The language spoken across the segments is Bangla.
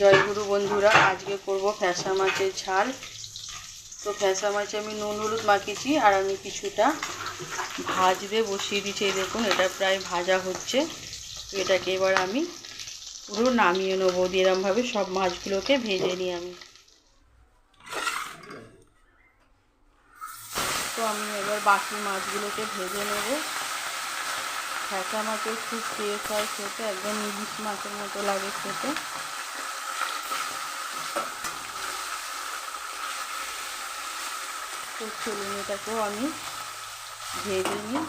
জয়গুরু বন্ধুরা, আজকে করব ফ্যাসা মাছের ঝাল। তো ফ্যাসা মাছে আমি নুন হলুদ মাখিয়েছি আর আমি কিছুটা ভাজতে বসিয়ে দিচ্ছি দেখুন, এটা প্রায় ভাজা হচ্ছে। তো এটাকে এবার আমি পুরো নামিয়ে নেব। এরমভাবে সব মাছগুলোকে ভেজে নিই আমি। তো আমি এবার বাকি মাছগুলোকে ভেজে নেব। ফ্যাসা মাছের খুব টেস্ট হয় খেতে, একদম ইলিশ মাছের মতো লাগে খেতে। তো চলুন এটাকেও আমি ভেজে নিই।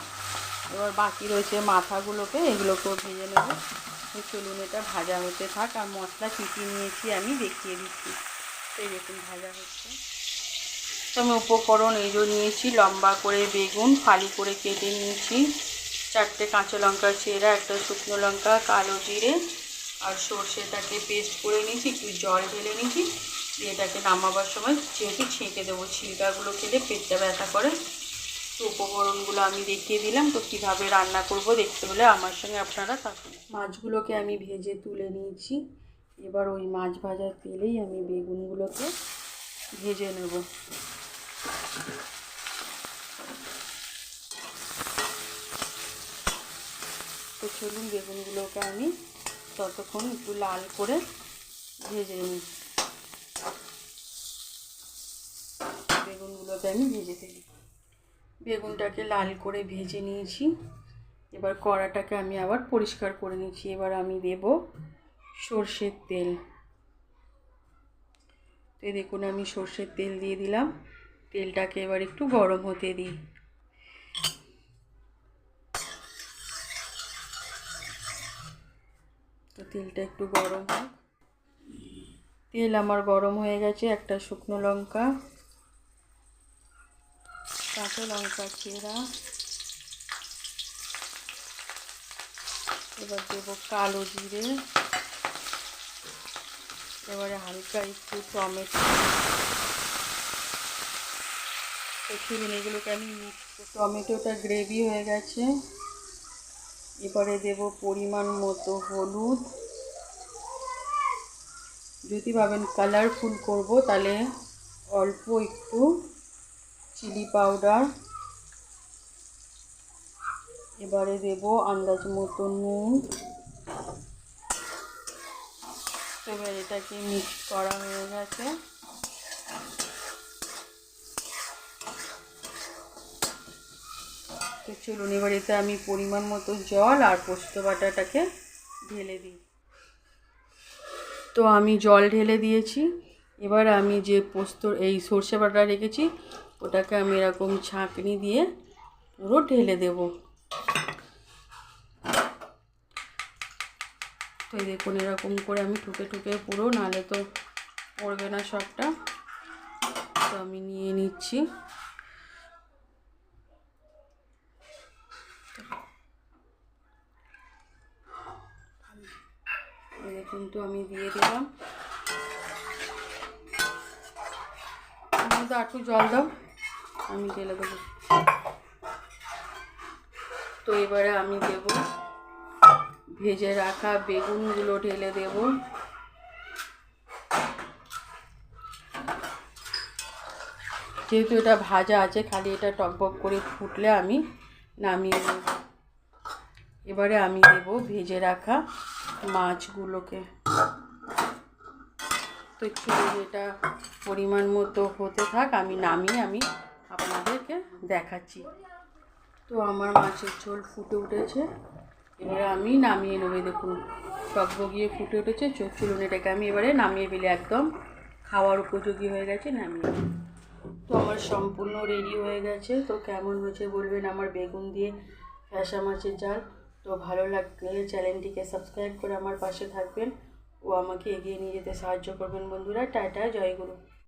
এবার বাকি রয়েছে মাথাগুলোকে, এগুলোকেও ভেজে নেব। তো চলুন এটা ভাজা হতে থাক, আর মশলা কী নিয়েছি আমি, দেখিয়ে দিচ্ছি। এই দেখুন, ভাজা হচ্ছে। তো আমি উপকরণ এই নিয়েছি, লম্বা করে বেগুন, ফালি করে কেটে নিয়েছি। চারটে কাঁচা লঙ্কা চেরা, একটা শুকনো লঙ্কা, কালো জিরে, আর সর্ষেটাকে পেস্ট করে নিয়েছি, একটু জল ঢেলে নিয়েছি। এটাকে নামাবার সময় যেহেতু ছেঁকে দেবো, ছিলকাগুলো খেলে পেটটা ব্যথা করে। তো উপকরণগুলো আমি দেখিয়ে দিলাম, তো কীভাবে রান্না করব দেখতে হলে আমার সঙ্গে আপনারা থাকুন। মাছগুলোকে আমি ভেজে তুলে নিয়েছি। এবার ওই মাছ ভাজার তেলেই আমি বেগুনগুলোকে ভেজে নেব। তো চলুন বেগুনগুলোকে আমি ততক্ষণ একটু লাল করে ভেজে নিই। বেগুনগুলোকে আমি ভেজে ফেলি। বেগুনটাকে লাল করে ভেজে নিয়েছি। এবার কড়াটাকে আমি আবার পরিষ্কার করে নিয়েছি এবার আমি দেব সর্ষের তেল। তো দেখুন, আমি সর্ষের তেল দিয়ে দিলাম। তেলটাকে এবার একটু গরম হতে দিই। তো তেলটা একটু গরম হোক। তেল আমার গরম হয়ে গেছে। একটা শুকনো লঙ্কা। কাঁচা লঙ্কা চেরা এবার দেবো কালো জিরে। এবারে হালকা একটু টমেটো। চলুন এগুলোকে আমি টমেটোটা গ্রেভি হয়ে গেছে। এবারে দেব পরিমাণ মতো হলুদ। যদি ভাবেন কালারফুল করব, তাহলে অল্প একটু চিলি পাউডার। এবারে দেব আন্দাজ মতো নুন। এবার এটাকে মিক্স করা হয়ে গেছে। তো চলুন, এবার এতে আমি পরিমাণ মতো জল আর পোস্ত বাটাটাকে ঢেলে দিই। তো আমি জল ঢেলে দিয়েছি। এবার আমি যে পোস্ত এই সর্ষে বাটা রেখেছি ওটাকে আমি এরকম ছাঁকনি দিয়ে পুরো ঢেলে দেব। তো দেখুন, এরকম করে আমি ঠুকে ঠুকে পুরো নালে তো পড়বে না সবটা। তো আমি নিয়ে নিচ্ছি। কিন্তু আমি দিয়ে দিলাম। একটু জল দাও। আমি ঢেলে দেবো। তো এবারে আমি দেব ভেজে রাখা বেগুনগুলো ঢেলে দেব। যেহেতু এটা ভাজা আছে, খালি এটা টকবক করে ফুটলে আমি নামিয়ে নেব। এবারে আমি দেব ভেজে রাখা মাছগুলোকে। তো একটু এটা পরিমাণ মতো হতে থাক, আমি নামিয়ে আমি আপনাদেরকে দেখাচ্ছি। তো আমার মাছের ঝোল ফুটে উঠেছে। এবারে আমি নামিয়ে নেব দেখুন টকবগিয়ে ফুটে উঠেছে। চোখ চুলুন এটাকে আমি এবারে নামিয়ে ফেলে একদম খাওয়ার উপযোগী হয়ে গেছে, নামিয়ে তো আমার সম্পূর্ণ রেডি হয়ে গেছে। তো কেমন হয়েছে বলবেন আমার বেগুন দিয়ে ফ্যাসা মাছের জাল তো ভালো লাগলে চ্যানেলটিকে সাবস্ক্রাইব করে আমার পাশে থাকবেন। ও আমাকে এগিয়ে নিয়ে যেতে সাহায্য করবেন বন্ধুরা। টাটা জয়গুরু